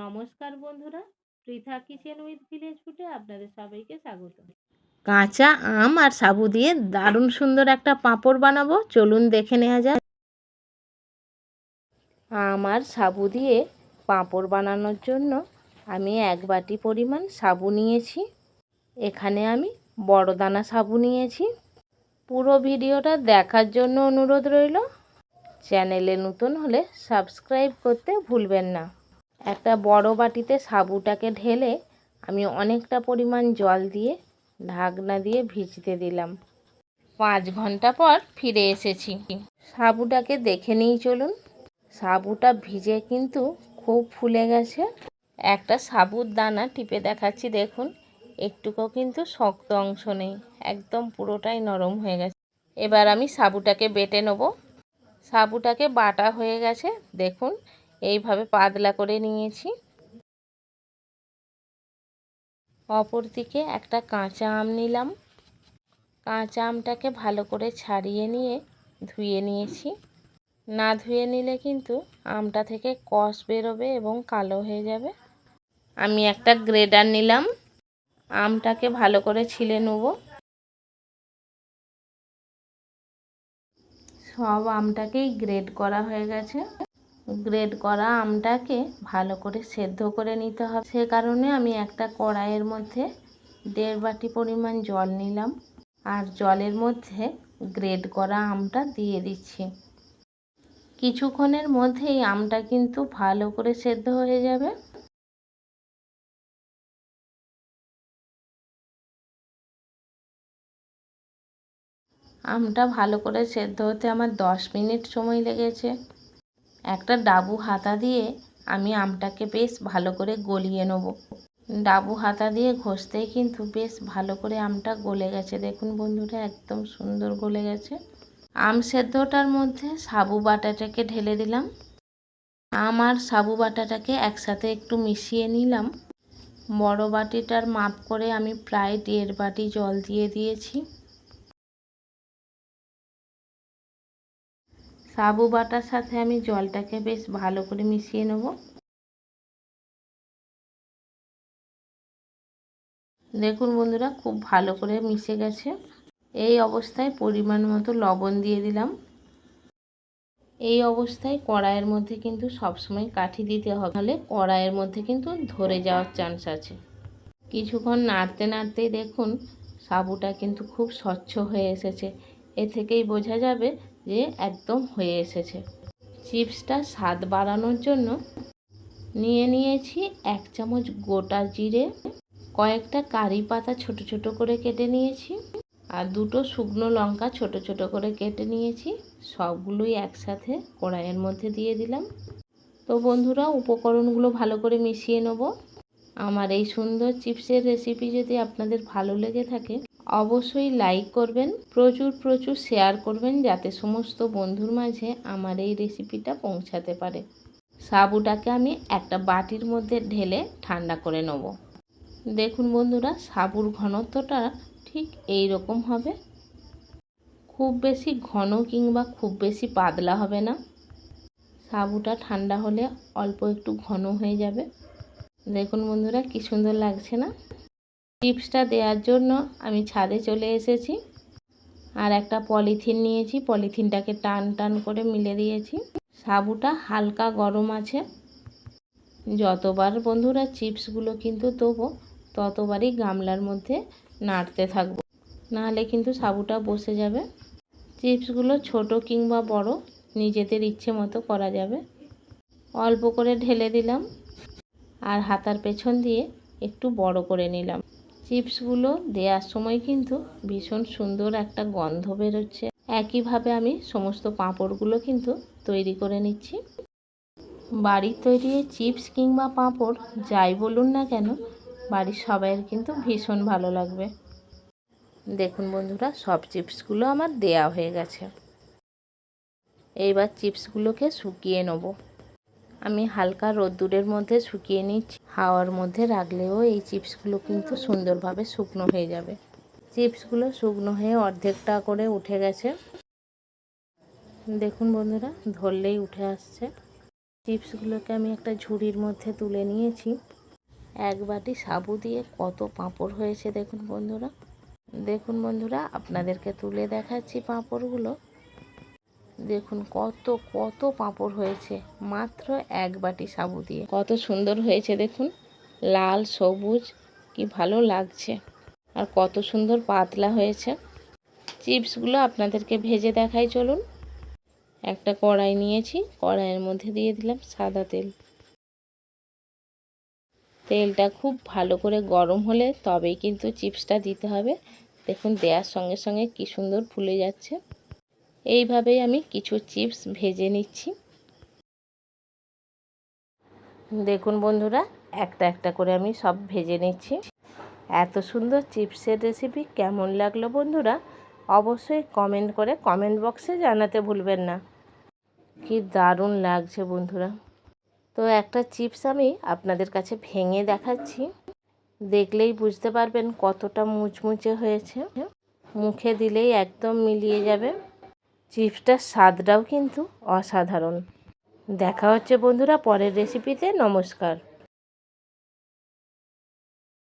নমস্কার বন্ধুরা, Pritha kitchen with village ফুটে আপনাদের সবাইকে স্বাগত। কাঁচা আম আর সাবু দিয়ে দারুণ সুন্দর একটা পাঁপড় বানাবো, চলুন দেখে নেওয়া যাক। আম আর সাবু দিয়ে পাঁপড় বানানোর জন্য আমি এক বাটি পরিমাণ সাবু নিয়েছি। এখানে আমি বড় দানা সাবু নিয়েছি। পুরো ভিডিওটা দেখার জন্য অনুরোধ রইল। চ্যানেলে নতুন হলে সাবস্ক্রাইব করতে ভুলবেন না। একটা বড় বাটিতে সাবুটাকে ঢেলে আমি অনেকটা পরিমাণ জল দিয়ে ঢাকনা দিয়ে ভিজতে দিলাম। পাঁচ ঘণ্টা পর ফিরে এসেছি। সাবুটাকে দেখে নিই চলুন। সাবুটা ভিজে কিন্তু খুব ফুলে গেছে। একটা সাবুর দানা টিপে দেখাচ্ছি, দেখুন। একটুকু কিন্তু শক্ত অংশ নেই, একদম পুরোটাই নরম হয়ে গেছে। এবার আমি সাবুটাকে বেটে নেব। সাবুটাকে বাটা হয়ে গেছে, দেখুন। এইভাবে পাতলা করে নিয়েছি। অপর দিকে একটা কাঁচা আম নিলাম। কাঁচা আমটাকে ভালো করে ছাড়িয়ে নিয়ে ধুয়ে নিয়েছি। না ধুয়ে নিলে কিন্তু আমটা থেকে কষ বেরোবে এবং কালো হয়ে যাবে। আমি একটা গ্রেডার নিলাম। আমটাকে ভালো করে ছিলে নেব। সব আমটাকেই গ্রেড করা হয়ে গেছে। গ্রেড করা আমটাকে ভালো করে সেদ্ধ করে নিতে হবে। সে কারণে আমি একটা কড়াইয়ের মধ্যে দেড় বাটি পরিমাণ জল নিলাম আর জলের মধ্যে গ্রেড করা আমটা দিয়ে দিচ্ছি। কিছুক্ষণের মধ্যেই আমটা কিন্তু ভালো করে সেদ্ধ হয়ে যাবে। আমটা ভালো করে সেদ্ধ হতে আমার দশ মিনিট সময় লেগেছে। একটা ডাবু হাতা দিয়ে আমি আমটাকে বেশ ভালো করে গলিয়ে নেব। ডাবু হাতা দিয়ে ঘষতেই কিন্তু বেশ ভালো করে আমটা গলে গেছে। দেখুন বন্ধুরা, একদম সুন্দর গলে গেছে। আম সেদ্ধটার মধ্যে সাবু বাটাটাকে ঢেলে দিলাম। আম আর সাবু বাটাটাকে একসাথে একটু মিশিয়ে নিলাম। বড় বাটিটার মাপ করে আমি প্রায় দেড় বাটি জল দিয়ে দিয়েছি। সাবু বাটার সাথে আমি জলটাকে বেশ ভালো করে মিশিয়ে নেব। দেখুন বন্ধুরা, খুব ভালো করে মিশে গেছে। এই অবস্থায় পরিমাণ মতো লবণ দিয়ে দিলাম। এই অবস্থায় কড়াইয়ের মধ্যে কিন্তু সবসময় কাঠি দিতে হবে, নাহলে কড়াইয়ের মধ্যে কিন্তু ধরে যাওয়ার চান্স আছে। কিছুক্ষণ নাড়তে নাড়তেই দেখুন, সাবুটা কিন্তু খুব স্বচ্ছ হয়ে এসেছে। এ থেকেই বোঝা যাবে যে একদম হয়ে এসেছে। চিপসটা স্বাদ বাড়ানোর জন্য নিয়ে নিয়েছি এক চামচ গোটা জিরে, কয়েকটা কারি পাতা ছোট ছোট করে কেটে নিয়েছি আর দুটো শুকনো লঙ্কা ছোট ছোট করে কেটে নিয়েছি। সবগুলোই একসাথে কড়াইয়ের মধ্যে দিয়ে দিলাম। তো বন্ধুরা, উপকরণগুলো ভালো করে মিশিয়ে নেব। আমার এই সুন্দর চিপসের রেসিপি যদি আপনাদের ভালো লেগে থাকে অবশ্যই লাইক করবেন, প্রচুর প্রচুর শেয়ার করবেন যাতে সমস্ত বন্ধুর মাঝে আমার এই রেসিপিটা পৌঁছাতে পারে। সাবুটাকে আমি একটা বাটির মধ্যে ঢেলে ঠান্ডা করে নেব। দেখুন বন্ধুরা, সাবুর ঘনত্বটা ঠিক এই রকম হবে। খুব বেশি ঘন কিংবা খুব বেশি পাতলা হবে না। সাবুটা ঠান্ডা হলে অল্প একটু ঘন হয়ে যাবে। দেখুন বন্ধুরা, কি সুন্দর লাগছে না? চিপসটা দেওয়ার জন্য আমি ছাদে চলে এসেছি। আর একটা পলিথিন নিয়েছি। পলিথিনটাকে টান টান করে মিলে দিয়েছি। সাবুটা হালকা গরম আছে। যতবার বন্ধুরা চিপসগুলো কিন্তু দেবো ততবারই গামলার মধ্যে নাড়তে থাকব। নাহলে কিন্তু সাবুটা বসে যাবে। চিপসগুলো ছোট কিংবা বড়, নিজেদের ইচ্ছে মতো করা যাবে। অল্প করে ঢেলে দিলাম। আর হাতার পেছন দিয়ে একটু বড় করে নিলাম। চিপসগুলো দেওয়ার সময় কিন্তু ভীষণ সুন্দর একটা গন্ধ বেরোচ্ছে। একইভাবে আমি সমস্ত পাঁপড়গুলো কিন্তু তৈরি করে নিচ্ছি। বাড়ির তৈরি চিপস কিংবা পাঁপড়, যাই বলুন না কেন, বাড়ির সবাইয়ের কিন্তু ভীষণ ভালো লাগবে। দেখুন বন্ধুরা, সব চিপসগুলো আমার দেয়া হয়ে গেছে। এইবার চিপসগুলোকে শুকিয়ে নেব। আমি হালকা রোদ্দুরের মধ্যে শুকিয়ে নিচ্ছি। হাওয়ার মধ্যে রাখলেও এই চিপসগুলো কিন্তু সুন্দরভাবে শুকনো হয়ে যাবে। চিপসগুলো শুকনো হয়ে অর্ধেকটা করে উঠে গেছে। দেখুন বন্ধুরা, ধরলেই উঠে আসছে। চিপসগুলোকে আমি একটা ঝুড়ির মধ্যে তুলে নিয়েছি। এক বাটি সাবু দিয়ে কত পাঁপড় হয়েছে দেখুন বন্ধুরা। দেখুন বন্ধুরা, আপনাদেরকে তুলে দেখাচ্ছি পাঁপড়গুলো। দেখুন, কত কত পাঁপড় হয়েছে। মাত্র এক বাটি সাবু দিয়ে। কত সুন্দর হয়েছে, দেখুন। লাল, সবুজ, কি ভালো লাগছে। আর কত সুন্দর পাতলা হয়েছে। চিপসগুলো আপনাদেরকে ভেজে দেখাই, চলুন। একটা কড়াই নিয়েছি। কড়াইয়ের মধ্যে দিয়ে দিলাম সাদা তেল। তেলটা খুব ভালো করে গরম হলে তবেই কিন্তু চিপসটা দিতে হবে। দেখুন, দেওয়ার সঙ্গে সঙ্গে কি সুন্দর ফুলে যাচ্ছে। এইভাবেই আমি কিছু চিপস ভেজে নিচ্ছি। দেখুন বন্ধুরা, একটা একটা করে আমি সব ভেজে নিচ্ছি। এত সুন্দর চিপসের রেসিপি কেমন লাগল বন্ধুরা, অবশ্যই কমেন্ট করে কমেন্ট বক্সে জানাতে ভুলবেন না। কি দারুণ লাগছে বন্ধুরা। তো একটা চিপস আমি আপনাদের কাছে ভেঙে দেখাচ্ছি। দেখলেই বুঝতে পারবেন কতটা মুচমুচে হয়েছে। মুখে দিলেই একদম মিলিয়ে যাবে। চিপসটার স্বাদটাও কিন্তু অসাধারণ। দেখা হচ্ছে বন্ধুরা পরের রেসিপিতে নমস্কার।